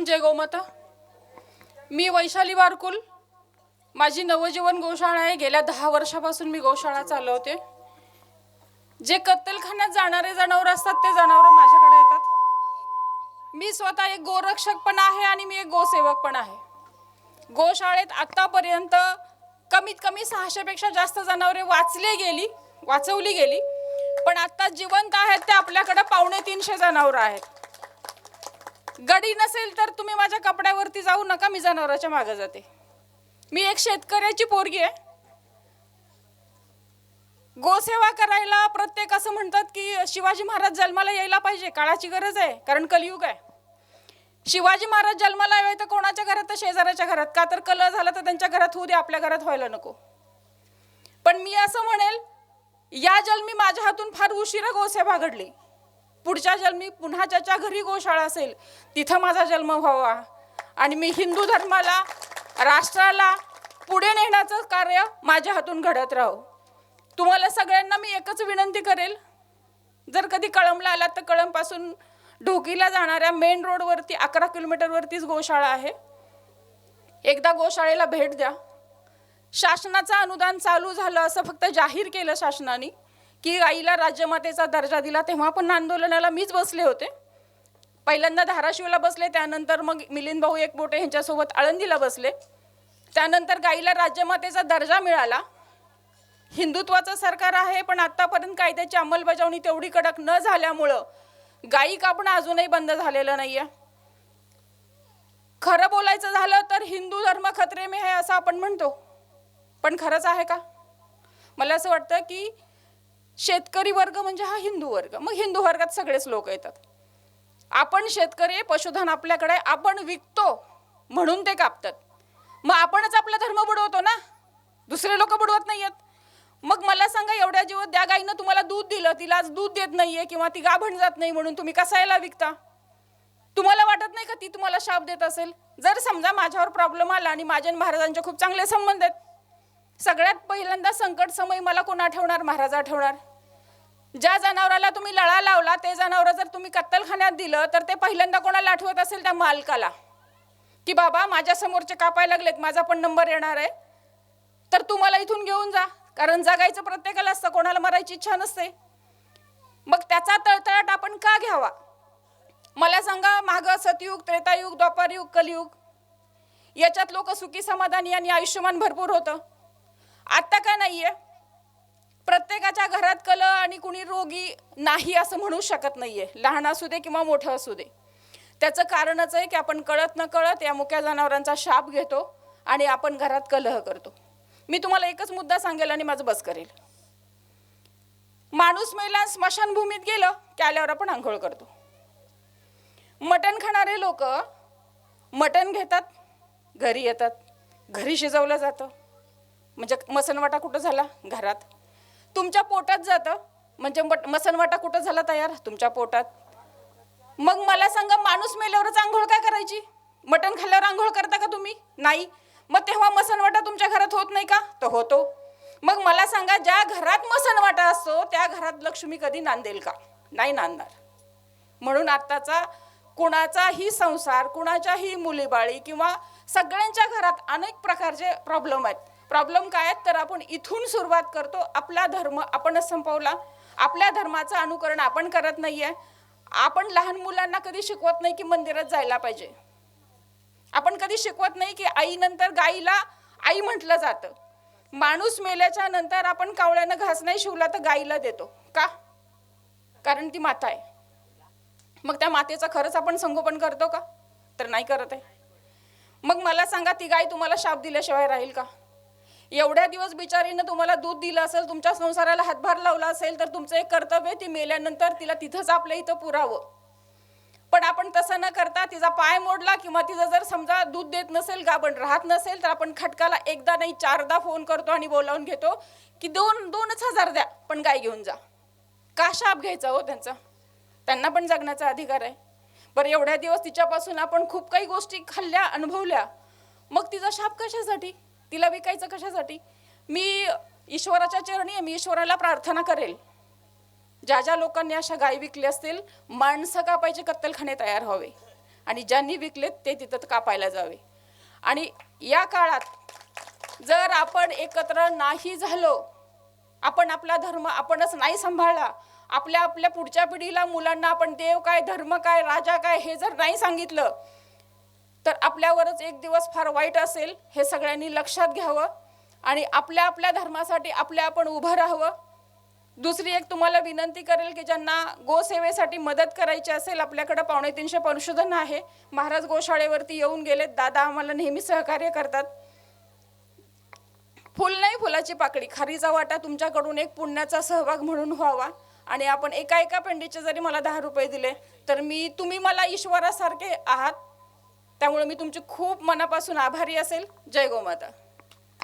सर्वप्रथम जय गोमाता. मी वैशाली बारकुल. माझी नवजीवन गोशाळा आहे. गेल्या दहा वर्षापासून मी गोशाळा चालवते. जे कत्तलखान्यात जाणारे जनावर असतात ते जनावर माझ्याकडे येतात. मी स्वतः एक गोरक्षक पण आहे आणि मी एक गोसेवक पण आहे. गोशाळेत आत्तापर्यंत कमीत कमी सहाशेपेक्षा जास्त जनावरे वाचली गेली वाचवली गेली. पण आत्ता जिवंत आहेत ते आपल्याकडे पावणे तीनशे जनावरं आहेत. गडी नसेल तर तुम्ही माझ्या कपड्यावरती जाऊ नका मी जनावराच्या मागे जाते. मी एक शेतकऱ्याची पोरगी आहे. गोसेवा करायला प्रत्येक असं म्हणतात की शिवाजी महाराज जन्माला यायला पाहिजे काळाची गरज आहे कारण कलियुग आहे. शिवाजी महाराज जन्माला यावे तर कोणाच्या घरात तर शेजाऱ्याच्या घरात का तर कल झाला तर त्यांच्या घरात होऊ दे आपल्या घरात व्हायला नको. पण मी असं म्हणेल या जन्मी माझ्या हातून फार उशिरा गोसेवा घडली. पुढच्या जन्मी पुन्हा ज्याच्या घरी गोशाळा असेल तिथं माझा जन्म व्हावा. आणि मी हिंदू धर्माला राष्ट्राला पुढे नेण्याचं कार्य माझ्या हातून घडत राहो. तुम्हाला सगळ्यांना मी एकच विनंती करेल. जर कधी कळंबला आलात तर कळंबपासून ढोकीला जाणाऱ्या मेन रोडवरती अकरा किलोमीटरवरतीच गोशाळा आहे. एकदा गोशाळेला भेट द्या. शासनाचं अनुदान चालू झालं असं फक्त जाहीर केलं शासनाने. की आईला राज्यमातेचा दर्जा दिला तेव्हा पण आंदोलनाला मीच बसले होते. पहिल्यांदा धाराशिवला बसले त्यानंतर मग मिलिंद भाऊ एकबोटे यांच्यासोबत आळंदीला बसले. त्यानंतर गाईला राज्यमातेचा दर्जा मिळाला. हिंदुत्वाचं सरकार आहे पण आत्तापर्यंत कायद्याची अंमलबजावणी तेवढी कडक न झाल्यामुळं गायी कापणं अजूनही बंद झालेलं नाही आहे खरं बोलायचं झालं तर हिंदू धर्म खतरे में आहे असं आपण म्हणतो. पण खरंच आहे का? मला असं वाटतं की शेतकरी वर्ग म्हणजे हा हिंदू वर्ग. मग हिंदू वर्गात सगळेच लोक येतात. आपण शेतकरी पशुधन आपल्याकडे आपण विकतो म्हणून ते कापतात. मग आपणच आपला धर्म बुडवतो ना? दुसरे लोक बुडवत नाहीयेत. मग मला सांगा एवढ्या जीवत त्या गाईनं तुम्हाला दूध दिलं तिला आज दूध देत नाहीये किंवा ती गाभण जात नाही म्हणून तुम्ही कसायला विकता? तुम्हाला वाटत नाही का ती तुम्हाला शाप देत असेल? जर समजा माझ्यावर प्रॉब्लेम आला आणि माझ्या महाराजांचे खूप चांगले संबंध आहेत. सगळ्यात पहिल्यांदा संकट समय मला कोण आठवणार महाराज आठवणार ज्या जनावराला तुम्ही लळा लावला ते जनावर जर तुम्ही कत्तलखान्यात दिलं तर ते पहिल्यांदा कोणाला आठवत असेल त्या मालकाला? की बाबा माझ्या समोरचे कापायला लागलेत माझा पण नंबर येणार आहे. तर तुम्हाला इथून घेऊन जा. कारण जगायचं प्रत्येकाला असतं कोणाला मरायची इच्छा नसते. मग त्याचा तळतळाट आपण का घ्यावा? मला सांगा माग सतयुग त्रेतायुग द्वापारयुग कलियुग याच्यात लोक सुखी समाधानी आणि आयुष्यमान भरपूर होतं. आत्ता का नाहीये? प्रत्येकाच्या घरात कल आणि कुणी रोगी नाही असं म्हणू शकत नाहीये. लहान असू दे किंवा मोठं असू दे. त्याचं कारणच आहे की आपण कळत न कळत या मुक्या जनावरांचा शाप घेतो आणि आपण घरात कलह करतो. मी तुम्हाला एकच मुद्दा सांगेल आणि माझं बस करेल. माणूस महिला स्मशानभूमीत गेलं की आल्यावर आपण आंघोळ करतो. मटण खाणारे लोक मटण घेतात घरी येतात घरी शिजवलं जातं. म्हणजे मसनवाटा कुठं झाला? घरात. तुमच्या पोटात जातं? म्हणजे मट मसनवाटा कुठं झाला तयार? तुमच्या पोटात? मग मला सांगा माणूस मेल्यावरच आंघोळ काय करायची? मटण खाल्ल्यावर आंघोळ करता का तुम्ही? नाही. मग तेव्हा मसनवाटा तुमच्या घरात होत नाही का? तो होतो. मग मला सांगा ज्या घरात मसनवाटा असतो त्या घरात लक्ष्मी कधी नांदेल का? नाही नांदणार. म्हणून आत्ताचा कुणाचाही संसार कुणाच्याही मुलीबाळी किंवा सगळ्यांच्या घरात अनेक प्रकारचे प्रॉब्लेम आहेत. प्रॉब्लेम काय आहेत तर आपण इथून सुरुवात करतो. आपला धर्म आपणच संपवला. आपल्या धर्माचं अनुकरण आपण करत नाही आहे आपण लहान मुलांना कधी शिकवत नाही की मंदिरात जायला पाहिजे. आपण कधी शिकवत नाही की आईनंतर गाईला आई म्हटलं जातं. माणूस मेल्याच्या नंतर आपण कावळ्यानं घास नाही शिवला तर गाईला देतो. का? कारण ती माता आहे. मग त्या मातेचं खरंच आपण संगोपन करतो का? तर नाही करत आहे. मग मला सांगा ती गाय तुम्हाला शाप दिल्याशिवाय राहील का? एवढ्या दिवस बिचारीनं तुम्हाला दूध दिलं असेल तुमच्या संसाराला हातभार लावला असेल तर तुमचं एक कर्तव्य ती मेल्यानंतर तिला तिथंच आपल्या इथं पुरावं. पण आपण तसं न करता तिचा पाय मोडला किंवा तिचं जर समजा दूध देत नसेल गाभण राहत नसेल तर आपण खटकाला एकदा नाही चारदा फोन करतो आणि बोलावून घेतो की दोन दोनच हजार द्या पण गाय घेऊन जा. का शाप घ्यायचा हो त्यांचा? त्यांना पण जगण्याचा अधिकार आहे. बरं एवढ्या दिवस तिच्यापासून आपण खूप काही गोष्टी खाल्ल्या अनुभवल्या. मग तिचा शाप कशासाठी? तिला विकायचं कशासाठी? मी ईश्वराच्या चरणी आहे मी ईश्वराला प्रार्थना करेल. ज्या ज्या लोकांनी अशा गायी विकल्या असतील माणसं कापायचे कत्तलखाने तयार व्हावे. आणि ज्यांनी विकलेत ते तिथं कापायला जावे. आणि या काळात जर आपण एकत्र नाही झालो आपण आपला धर्म आपणच नाही सांभाळला आपल्या आपल्या पुढच्या पिढीला मुलांना आपण देव काय धर्म काय राजा काय हे जर नाही सांगितलं तर आपल्यावरच एक दिवस फार वाईट असेल हे सगळ्यांनी लक्षात घ्यावं आणि आपल्या आपल्या धर्मासाठी आपल्या आपण उभं राहावं. दुसरी एक तुम्हाला विनंती करेल की ज्यांना गोसेवेसाठी मदत करायची असेल आपल्याकडं पावणे तीनशे पशुधन आहे. महाराज गोशाळेवरती येऊन गेलेत दादा आम्हाला नेहमी सहकार्य करतात. फुल नाही फुलाची पाकळी खारीचा वाटा तुमच्याकडून एक पुण्याचा सहभाग म्हणून व्हावा. आणि आपण एका एका पेंडीचे जरी मला दहा रुपये दिले तर मी तुम्ही मला ईश्वरासारखे आहात. त्यामुळे मी तुमची खूप मनापासून आभारी असेल. जय गोमाता.